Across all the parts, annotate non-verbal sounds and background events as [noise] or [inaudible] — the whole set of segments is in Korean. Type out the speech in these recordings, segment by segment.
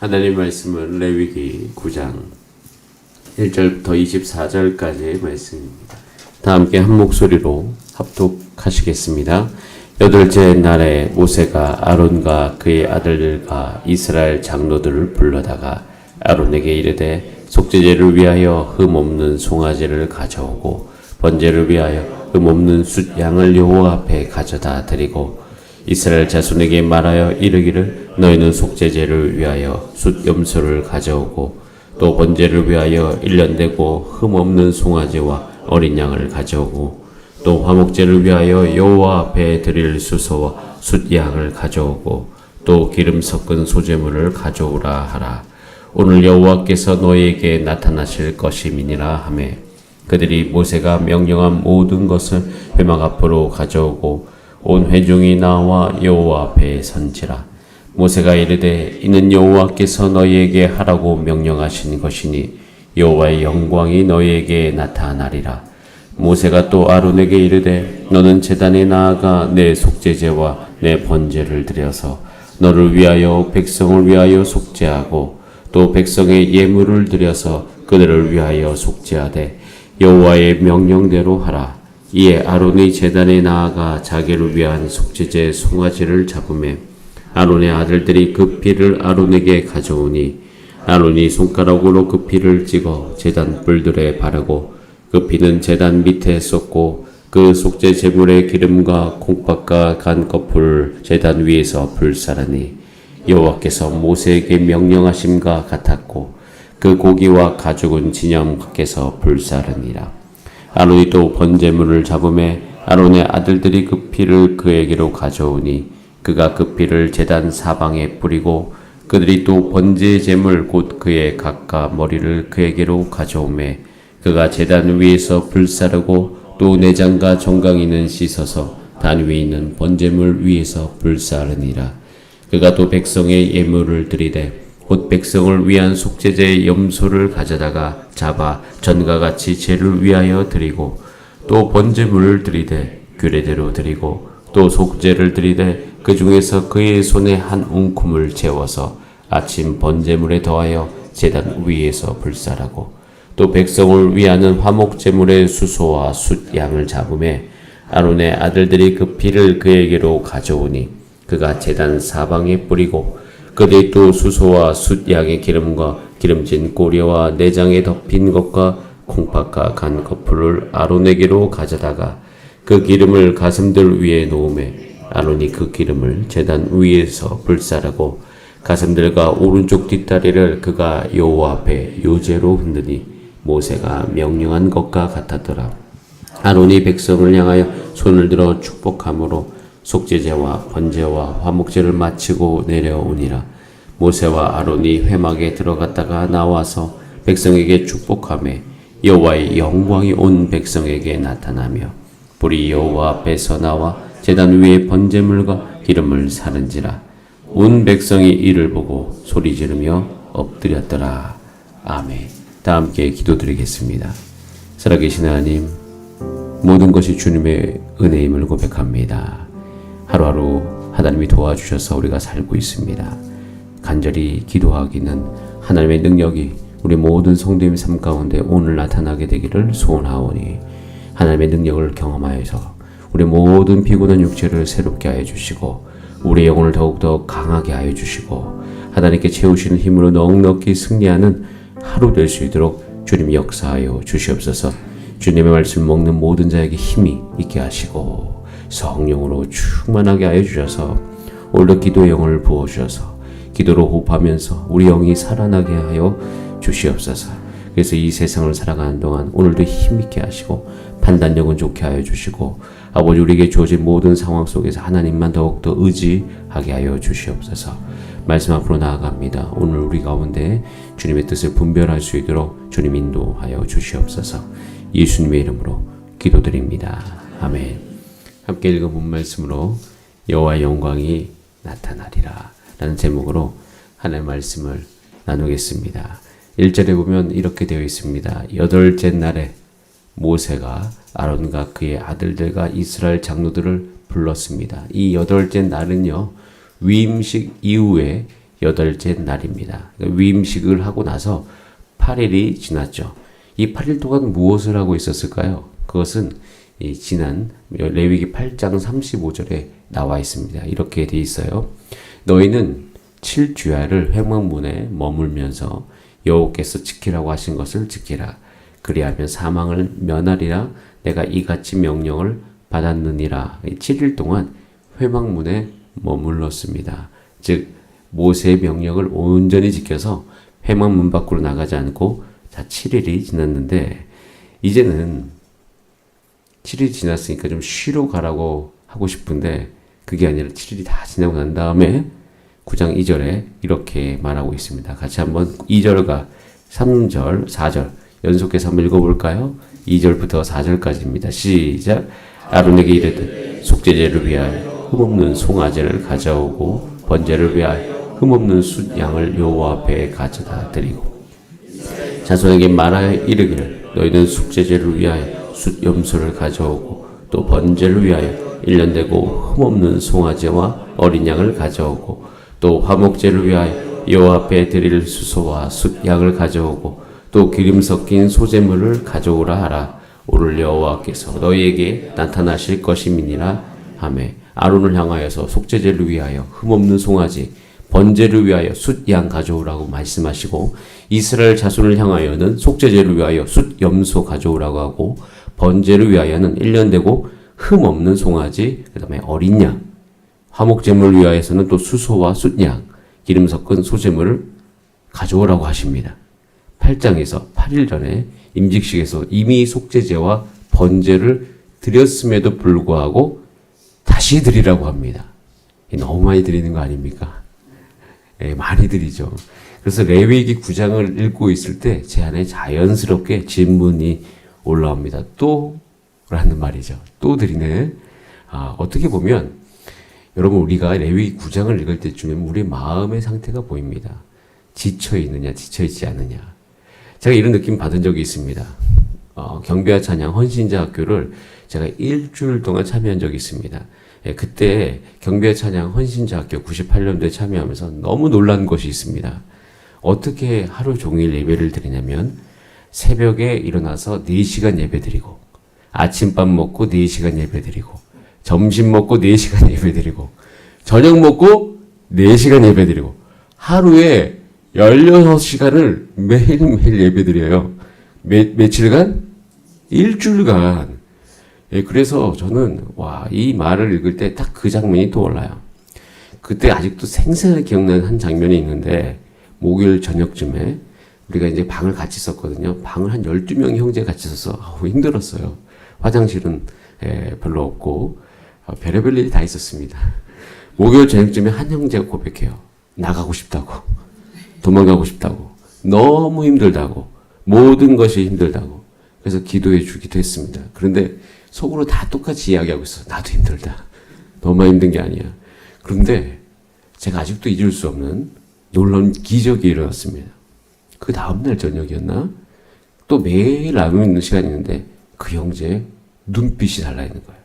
하나님 말씀은 레위기 9장 1절부터 24절까지의 말씀입니다. 다 함께 한 목소리로 합독하시겠습니다. 여덟째 날에 모세가 아론과 그의 아들들과 이스라엘 장로들을 불러다가 아론에게 이르되 속죄제를 위하여 흠 없는 송아지를 가져오고 번제를 위하여 흠 없는 숫 양을 여호와 앞에 가져다 드리고 이스라엘 자손에게 말하여 이르기를 너희는 속죄제를 위하여 숫 염소를 가져오고 또 번제를 위하여 일년되고 흠 없는 송아지와 어린 양을 가져오고 또 화목제를 위하여 여호와 앞에 드릴 수소와 숫 양을 가져오고 또 기름 섞은 소제물을 가져오라 하라. 오늘 여호와께서 너희에게 나타나실 것임이니라 하매. 그들이 모세가 명령한 모든 것을 회막 앞으로 가져오고 온 회중이 나와 여호와 앞에 선지라 모세가 이르되 이는 여호와께서 너희에게 하라고 명령하신 것이니 여호와의 영광이 너희에게 나타나리라. 모세가 또 아론에게 이르되 너는 제단에 나아가 내 속죄제와 내 번제를 드려서 너를 위하여 백성을 위하여 속죄하고 또 백성의 예물을 드려서 그들을 위하여 속죄하되 여호와의 명령대로 하라. 이에 아론이 제단에 나아가 자기를 위한 속죄제 송아지를 잡음에 아론의 아들들이 그 피를 아론에게 가져오니 아론이 손가락으로 그 피를 찍어 제단 뿔들에 바르고 그 피는 제단 밑에 쏟고 그 속죄 제물의 기름과 콩밥과 간 껍을 제단 위에서 불사르니 여호와께서 모세에게 명령하심과 같았고 그 고기와 가죽은 진영 밖에서 불사르니라. 아론이 또 번제물을 잡음에 아론의 아들들이 그 피를 그에게로 가져오니 그가 그 피를 제단 사방에 뿌리고 그들이 또 번제 제물 곧 그의 각과 머리를 그에게로 가져오매 그가 제단 위에서 불사르고 또 내장과 정강이는 씻어서 단 위에 있는 번제물 위에서 불사르니라. 그가 또 백성의 예물을 드리되 곧 백성을 위한 속죄제의 염소를 가져다가 잡아 전과 같이 제를 위하여 드리고 또 번제물을 드리되 규례대로 드리고 또 속죄를 드리되 그 중에서 그의 손에 한 웅큼을 재워서 아침 번제물에 더하여 제단 위에서 불사라고. 또 백성을 위하는 화목제물의 수소와 숫 양을 잡음에 아론의 아들들이 그 피를 그에게로 가져오니 그가 제단 사방에 뿌리고 그들이 또 수소와 숫 양의 기름과 기름진 꼬리와 내장에 덮인 것과 콩팥과 간 거풀을 아론에게로 가져다가 그 기름을 가슴들 위에 놓음에 아론이 그 기름을 제단 위에서 불사르고 가슴들과 오른쪽 뒷다리를 그가 여호와 앞에 요제로 흔드니 모세가 명령한 것과 같았더라. 아론이 백성을 향하여 손을 들어 축복함으로 속죄제와 번제와 화목제를 마치고 내려오니라. 모세와 아론이 회막에 들어갔다가 나와서 백성에게 축복함에 여호와의 영광이 온 백성에게 나타나며 불이 여호와 앞에서 나와 제단 위에 번제물과 기름을 사른지라 온 백성이 이를 보고 소리 지르며 엎드렸더라. 아멘. 다 함께 기도드리겠습니다. 살아계신 하나님, 모든 것이 주님의 은혜임을 고백합니다. 하루하루 하나님이 도와주셔서 우리가 살고 있습니다. 간절히 기도하기는 하나님의 능력이 우리 모든 성도의 삶 가운데 오늘 나타나게 되기를 소원하오니 하나님의 능력을 경험하여서 우리 모든 피곤한 육체를 새롭게 하여 주시고 우리 영혼을 더욱더 강하게 하여 주시고 하나님께 채우시는 힘으로 넉넉히 승리하는 하루 될 수 있도록 주님 역사하여 주시옵소서 주님의 말씀 먹는 모든 자에게 힘이 있게 하시고 성령으로 충만하게 하여 주셔서 오늘도 기도의 영을 부어주셔서 기도로 호흡하면서 우리 영이 살아나게 하여 주시옵소서. 그래서 이 세상을 살아가는 동안 오늘도 힘있게 하시고 판단력은 좋게 하여 주시고 아버지 우리에게 주어진 모든 상황 속에서 하나님만 더욱더 의지하게 하여 주시옵소서. 말씀 앞으로 나아갑니다. 오늘 우리 가운데 주님의 뜻을 분별할 수 있도록 주님 인도하여 주시옵소서. 예수님의 이름으로 기도드립니다. 아멘. 함께 읽어본 말씀으로 여호와의 영광이 나타나리라 라는 제목으로 하나님의 말씀을 나누겠습니다. 1절에 보면 이렇게 되어 있습니다. 여덟째 날에 모세가 아론과 그의 아들들과 이스라엘 장로들을 불렀습니다. 이 여덟째 날은요, 위임식 이후에 여덟째 날입니다. 그러니까 위임식을 하고 나서 8일이 지났죠. 이 8일 동안 무엇을 하고 있었을까요? 그것은 이 지난 레위기 8장 35절에 나와 있습니다. 이렇게 돼 있어요. 너희는 7주야를 회막문에 머물면서 여호께서 지키라고 하신 것을 지키라. 그리하면 사망을 면하리라. 내가 이같이 명령을 받았느니라. 7일 동안 회막문에 머물렀습니다. 즉 모세의 명령을 온전히 지켜서 회막문 밖으로 나가지 않고 자 7일이 지났는데 이제는 7일이 지났으니까 좀 쉬러 가라고 하고 싶은데 그게 아니라 7일이 다 지나고 난 다음에 9장 2절에 이렇게 말하고 있습니다. 같이 한번 2절과 3절, 4절 연속해서 한번 읽어볼까요? 2절부터 4절까지입니다. 시작. 아론에게 이르되 속죄제를 위하여 흠없는 송아지를 가져오고 번제를 위하여 흠없는 숫 양을 여호와 앞에 가져다 드리고 자손에게 말하여 이르기를 너희는 속죄제를 위하여 숫 염소를 가져오고 또 번제를 위하여 일년되고 흠없는 송아지와 어린 양을 가져오고 또 화목제를 위하여 여호와 앞에 드릴 수소와 숫 양을 가져오고 또 기름 섞인 소재물을 가져오라 하라. 오늘 여호와께서 너희에게 나타나실 것임이니라. 하매 아론을 향하여서 속죄제를 위하여 흠없는 송아지 번제를 위하여 숫양 가져오라고 말씀하시고 이스라엘 자손을 향하여는 속죄제를 위하여 숫 염소 가져오라고 하고 번제를 위하여는 1년 되고 흠 없는 송아지 그 다음에 어린 양 화목제물을 위하여서는 또 수소와 숫양 기름 섞은 소제물을 가져오라고 하십니다. 8장에서 8일 전에 임직식에서 이미 속죄제와 번제를 드렸음에도 불구하고 다시 드리라고 합니다. 너무 많이 드리는 거 아닙니까? 예, 많이 드리죠. 그래서 레위기 9장을 읽고 있을 때 제 안에 자연스럽게 질문이 올라옵니다. 또? 라는 말이죠. 또 드리네. 아, 어떻게 보면 여러분 우리가 레위기 9장을 읽을 때쯤에 우리 마음의 상태가 보입니다. 지쳐 있느냐, 지쳐 있지 않느냐. 제가 이런 느낌 받은 적이 있습니다. 어, 경배와 찬양 헌신자 학교를 제가 일주일 동안 참여한 적이 있습니다. 예, 그때 경배 찬양 헌신자 학교 98년도에 참여하면서 너무 놀란 것이 있습니다. 어떻게 하루 종일 예배를 드리냐면 새벽에 일어나서 4시간 예배 드리고 아침밥 먹고 4시간 예배 드리고 점심 먹고 4시간 [laughs] 예배 드리고 저녁 먹고 4시간 예배 드리고 하루에 16시간을 매일매일 예배 드려요. 매, 며칠간? 일주일간. 예, 그래서 저는, 와, 이 말을 읽을 때 딱 그 장면이 떠올라요. 그때 아직도 생생하게 기억나는 한 장면이 있는데, 목요일 저녁쯤에 우리가 이제 방을 같이 썼거든요. 방을 한 12명의 형제 같이 써서 아우, 힘들었어요. 화장실은 예, 별로 없고, 아, 별의별 일이 다 있었습니다. 목요일 저녁쯤에 한 형제가 고백해요. 나가고 싶다고. 도망가고 싶다고. 너무 힘들다고. 모든 것이 힘들다고. 그래서 기도해 주기도 했습니다. 그런데 속으로 다 똑같이 이야기하고 있어. 나도 힘들다. 너무 힘든 게 아니야. 그런데 제가 아직도 잊을 수 없는 놀라운 기적이 일어났습니다. 그 다음날 저녁이었나? 또 매일 나누고 있는 시간이 있는데 그 형제의 눈빛이 달라 있는 거예요.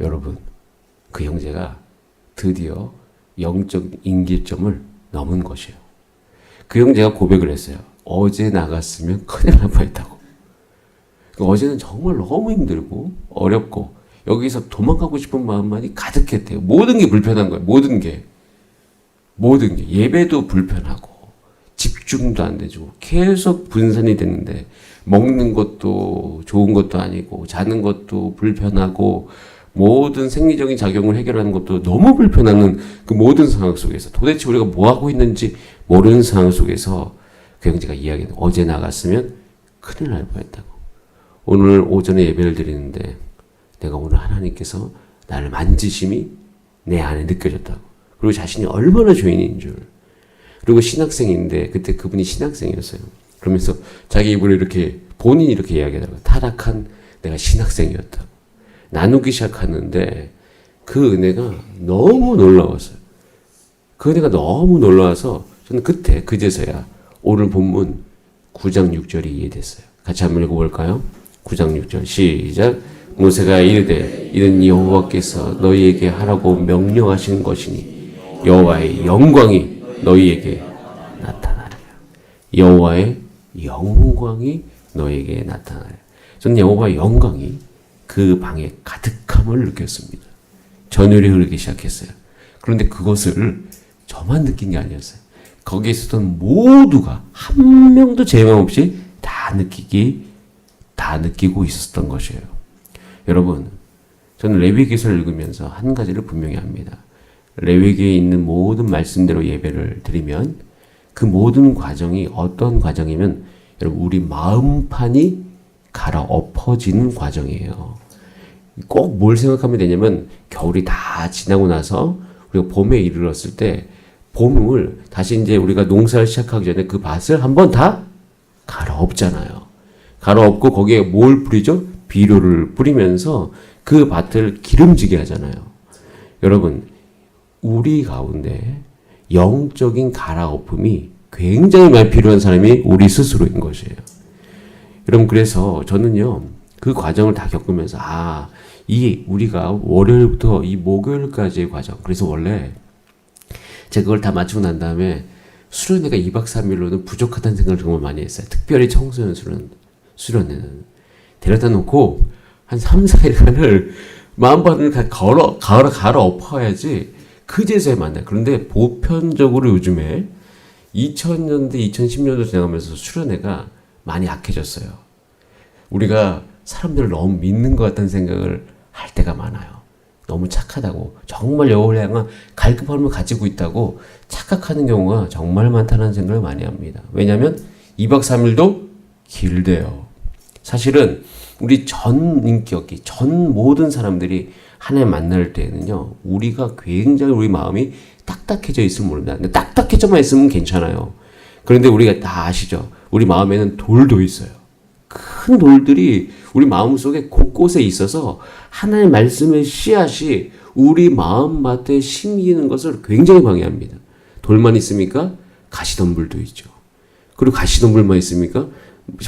여러분, 그 형제가 드디어 영적 인기점을 넘은 것이에요. 그 형제가 고백을 했어요. 어제 나갔으면 큰일 날 뻔했다고. 어제는 정말 너무 힘들고 어렵고 여기서 도망가고 싶은 마음만이 가득했대요. 모든 게 불편한 거예요. 모든 게. 모든 게. 예배도 불편하고 집중도 안 되고 계속 분산이 되는데 먹는 것도 좋은 것도 아니고 자는 것도 불편하고 모든 생리적인 작용을 해결하는 것도 너무 불편한 그 모든 상황 속에서 도대체 우리가 뭐 하고 있는지 모르는 상황 속에서 그 형제가 이야기는 어제 나갔으면 큰일 날 뻔했다고. 오늘 오전에 예배를 드리는데 내가 오늘 하나님께서 나를 만지심이 내 안에 느껴졌다고. 그리고 자신이 얼마나 죄인인 줄. 그리고 신학생인데 그때 그분이 신학생이었어요. 그러면서 자기 입으로 이렇게 본인이 이렇게 이야기하더라고요. 타락한 내가 신학생이었다고. 나누기 시작하는데 그 은혜가 너무 놀라웠어요. 그 은혜가 너무 놀라워서 저는 그때 그제서야 오늘 본문 9장 6절이 이해됐어요. 같이 한번 읽어볼까요? 9장 6절 시작 모세가 이르되 이는 여호와께서 너희에게 하라고 명령하신 것이니 여호와의 영광이 너희에게 나타나리라. 여호와의 영광이 너에게 나타나리라. 저는 여호와의 영광이 그 방에 가득함을 느꼈습니다. 전율이 흐르기 시작했어요. 그런데 그것을 저만 느낀 게 아니었어요. 거기에 있었던 모두가 한 명도 제명 없이 다 느끼기 다 느끼고 있었던 것이에요. 여러분, 저는 레위기서를 읽으면서 한 가지를 분명히 합니다. 레위기에 있는 모든 말씀대로 예배를 드리면 그 모든 과정이 어떤 과정이면 여러분 우리 마음판이 갈아엎어지는 과정이에요. 꼭 뭘 생각하면 되냐면 겨울이 다 지나고 나서 우리가 봄에 이르렀을 때 봄을 다시 이제 우리가 농사를 시작하기 전에 그 밭을 한번 다 갈아엎잖아요. 갈아엎고 거기에 뭘 뿌리죠? 비료를 뿌리면서 그 밭을 기름지게 하잖아요. 여러분, 우리 가운데 영적인 갈아엎음이 굉장히 많이 필요한 사람이 우리 스스로인 것이에요. 여러분, 그래서 저는요, 그 과정을 다 겪으면서, 아, 이 우리가 월요일부터 이 목요일까지의 과정. 그래서 원래 제가 그걸 다 마치고 난 다음에 수련회가 2박 3일로는 부족하다는 생각을 정말 많이 했어요. 특별히 청소년 수련, 수련회는. 데려다 놓고 한 3, 4일간을 마음밭을 다 걸어, 갈아, 엎어야지 그제서야 만나요. 그런데 보편적으로 요즘에 2000년대, 2010년도 지나가면서 수련회가 많이 약해졌어요. 우리가 사람들을 너무 믿는 것 같다는 생각을 할 때가 많아요. 너무 착하다고 정말 여호와를 향한 갈급함을 가지고 있다고 착각하는 경우가 정말 많다는 생각을 많이 합니다. 왜냐하면 2박 3일도 길대요. 사실은 우리 전 인격이 전 모든 사람들이 한해 만날 때는요 우리가 굉장히 우리 마음이 딱딱해져 있으면 모릅니다. 근데 딱딱해져만 있으면 괜찮아요. 그런데 우리가 다 아시죠? 우리 마음에는 돌도 있어요. 큰 돌들이 우리 마음 속에 곳곳에 있어서 하나의 말씀의 씨앗이 우리 마음밭에 심기는 것을 굉장히 방해합니다. 돌만 있습니까? 가시덤불도 있죠. 그리고 가시덤불만 있습니까?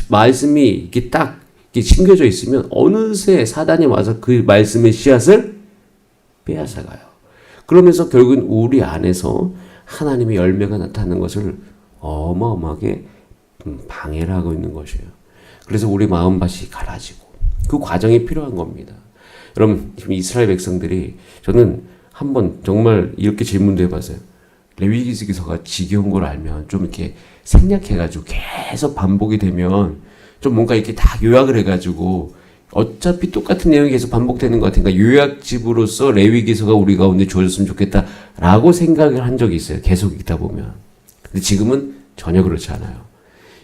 말씀이 이렇게 딱 이렇게 심겨져 있으면 어느새 사단이 와서 그 말씀의 씨앗을 빼앗아가요. 그러면서 결국은 우리 안에서 하나님의 열매가 나타나는 것을 어마어마하게 음, 방해를 하고 있는 것이에요. 그래서 우리 마음밭이 갈아지고 그 과정이 필요한 겁니다. 여러분 지금 이스라엘 백성들이 저는 한번 정말 이렇게 질문도 해봤어요. 레위기서가 지겨운 걸 알면 좀 이렇게 생략해가지고 계속 반복이 되면 좀 뭔가 이렇게 다 요약을 해가지고 어차피 똑같은 내용이 계속 반복되는 것 같으니까 요약집으로서 레위기서가 우리 가운데 주어졌으면 좋겠다라고 생각을 한 적이 있어요. 계속 읽다 보면. 근데 지금은 전혀 그렇지 않아요.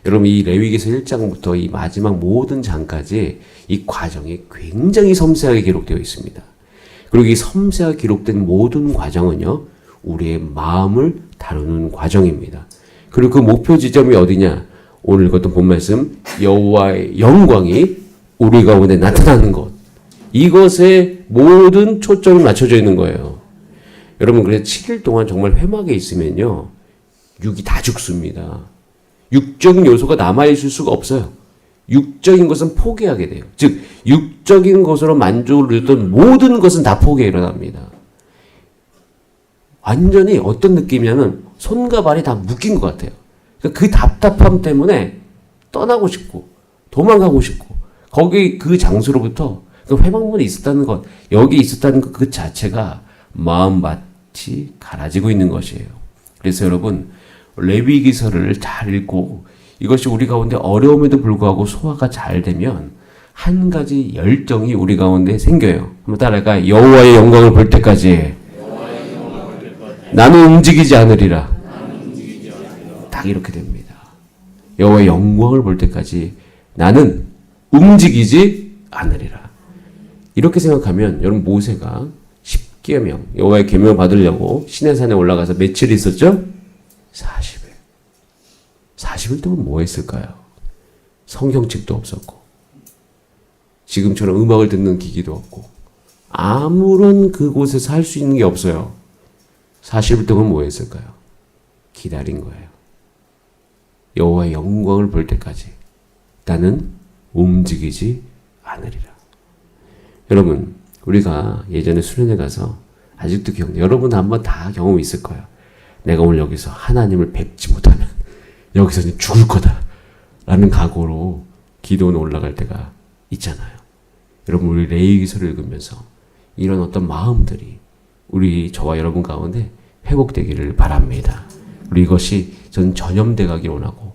여러분 이 레위기서 1장부터 이 마지막 모든 장까지 이 과정이 굉장히 섬세하게 기록되어 있습니다. 그리고 이 섬세하게 기록된 모든 과정은요. 우리의 마음을 다루는 과정입니다. 그리고 그 목표 지점이 어디냐? 오늘 읽었던 본 말씀 여호와의 영광이 우리 가운데 나타나는 것. 이것에 모든 초점이 맞춰져 있는 거예요. 여러분 그래서 7일 동안 정말 회막에 있으면요. 육이 다 죽습니다. 육적인 요소가 남아있을 수가 없어요. 육적인 것은 포기하게 돼요. 즉, 육적인 것으로 만족을 누렸던 모든 것은 다 포기해 일어납니다. 완전히 어떤 느낌이냐면 손과 발이 다 묶인 것 같아요. 그러니까 그 답답함 때문에 떠나고 싶고 도망가고 싶고 거기 그 장소로부터 그 회망문에 있었다는 것, 여기 있었다는 것 그 자체가 마음밭이 갈아지고 있는 것이에요. 그래서 여러분 레위 기서를 잘 읽고 이것이 우리 가운데 어려움에도 불구하고 소화가 잘 되면 한 가지 열정이 우리 가운데 생겨요. 한번 따라가 여호와의 영광을 볼 때까지 나는 움직이지 않으리라. 딱 이렇게 됩니다. 여호와의 영광을 볼 때까지 나는 움직이지 않으리라. 이렇게 생각하면 여러분 모세가 10계명 여호와의 계명을 받으려고 시내산에 올라가서 며칠 있었죠? 40일. 40일 동안 뭐 했을까요? 성경책도 없었고, 지금처럼 음악을 듣는 기기도 없고, 아무런 그곳에서 할 수 있는 게 없어요. 40일 동안 뭐 했을까요? 기다린 거예요. 여호와의 영광을 볼 때까지 나는 움직이지 않으리라. 여러분, 우리가 예전에 수련회 가서 아직도 기억, 여러분 한번 다 경험 있을 거예요. 내가 오늘 여기서 하나님을 뵙지 못하면 여기서 이제 죽을 거다. 라는 각오로 기도는 올라갈 때가 있잖아요. 여러분, 우리 레이 기서를 읽으면서 이런 어떤 마음들이 우리 저와 여러분 가운데 회복되기를 바랍니다. 우리 이것이 전 전염돼 가길 원하고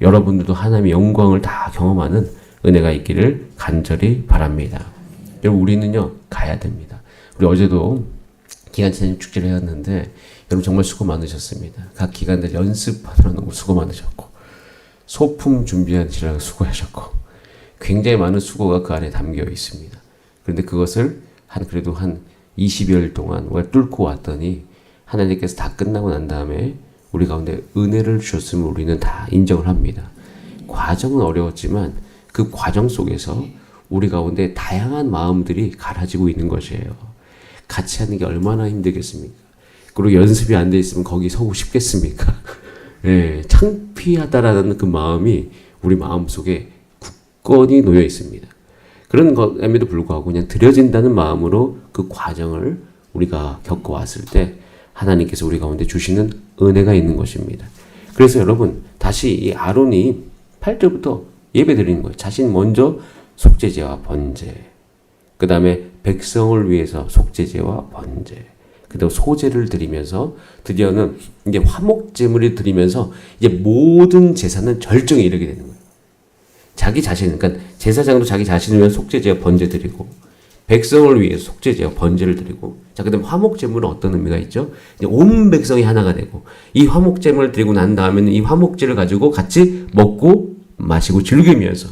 여러분들도 하나님의 영광을 다 경험하는 은혜가 있기를 간절히 바랍니다. 여러분, 우리는요, 가야 됩니다. 우리 어제도 기간차님 축제를 해왔는데 여러분 정말 수고 많으셨습니다. 각 기관들 연습하느라 수고 많으셨고 소품 준비하시느라 수고하셨고 굉장히 많은 수고가 그 안에 담겨 있습니다. 그런데 그것을 한 그래도 한 20여일 동안 뚫고 왔더니 하나님께서 다 끝나고 난 다음에 우리 가운데 은혜를 주셨음을 우리는 다 인정을 합니다. 과정은 어려웠지만 그 과정 속에서 우리 가운데 다양한 마음들이 갈아지고 있는 것이에요. 같이 하는 게 얼마나 힘들겠습니까? 그리고 연습이 안 돼 있으면 거기 서고 싶겠습니까? [laughs] 예, 창피하다라는 그 마음이 우리 마음 속에 굳건히 놓여 있습니다. 그런 것에도 불구하고 그냥 드려진다는 마음으로 그 과정을 우리가 겪어왔을 때 하나님께서 우리 가운데 주시는 은혜가 있는 것입니다. 그래서 여러분 다시 이 아론이 8절부터 예배 드리는 거예요. 자신 먼저 속죄제와 번제, 그 다음에 백성을 위해서 속죄제와 번제, 그다음 소제를 드리면서 드디어는 이제 화목 제물을 드리면서 이제 모든 제사는 절정에 이르게 되는 거예요. 자기 자신, 그러니까 제사장도 자기 자신을 위해 속죄제와 번제 드리고 백성을 위해 속죄제와 번제를 드리고 자 그다음 화목 제물은 어떤 의미가 있죠? 온 백성이 하나가 되고 이 화목 제물을 드리고 난 다음에는 이 화목제를 가지고 같이 먹고 마시고 즐기면서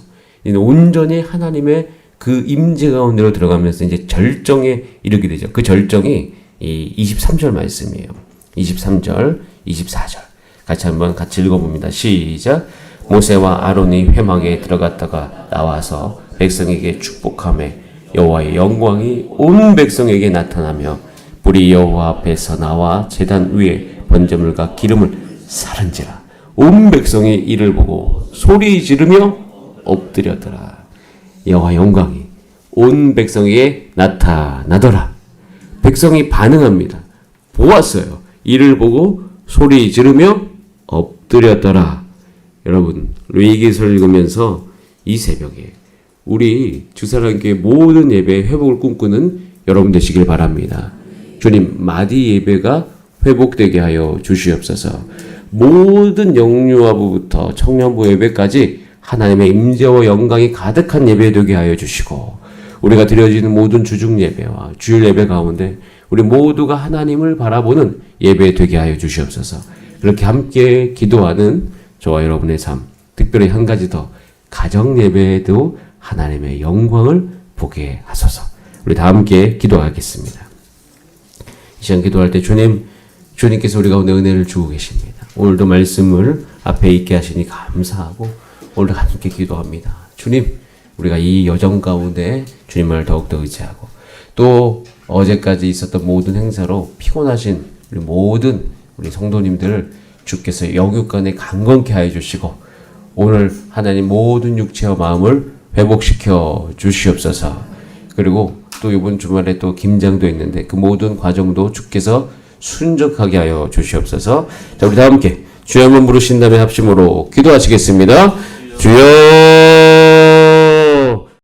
온전히 하나님의 그 임재 가운데로 들어가면서 이제 절정에 이르게 되죠. 그 절정이 이 23절 말씀이에요. 23절, 24절. 같이 한번 같이 읽어봅니다. 시작. 모세와 아론이 회막에 들어갔다가 나와서 백성에게 축복함에 여호와의 영광이 온 백성에게 나타나며 불이 여호와 앞에서 나와 제단 위에 번제물과 기름을 사른지라 온 백성이 이를 보고 소리 지르며 엎드렸더라 여호와 영광이 온 백성에게 나타나더라 백성이 반응합니다 보았어요 이를 보고 소리 지르며 엎드렸더라 여러분 레이기서를 읽으면서 이 새벽에 우리 주사랑교회 모든 예배 회복을 꿈꾸는 여러분 되시길 바랍니다. 주님 마디 예배가 회복되게 하여 주시옵소서. 모든 영유아부부터 청년부 예배까지 하나님의 임재와 영광이 가득한 예배 되게 하여 주시고 우리가 드려지는 모든 주중 예배와 주일 예배 가운데 우리 모두가 하나님을 바라보는 예배 되게 하여 주시옵소서. 그렇게 함께 기도하는 저와 여러분의 삶, 특별히 한 가지 더 가정 예배에도 하나님의 영광을 보게 하소서. 우리 다 함께 기도하겠습니다. 이 시간 기도할 때 주님, 주님께서 우리 가운데 은혜를 주고 계십니다. 오늘도 말씀을 앞에 있게 하시니 감사하고 오늘도 함께 기도합니다. 주님, 우리가 이 여정 가운데 주님을 더욱더 의지하고 또 어제까지 있었던 모든 행사로 피곤하신 우리 모든 우리 성도님들을 주께서 영육간에 강건케 하여 주시고 오늘 하나님 모든 육체와 마음을 회복시켜 주시옵소서. 그리고 또 이번 주말에 또 김장도 있는데 그 모든 과정도 주께서 순적하게 하여 주시옵소서. 자, 우리 다 함께 주여 한번 부르신 다음에 합심으로 기도하시겠습니다. 주여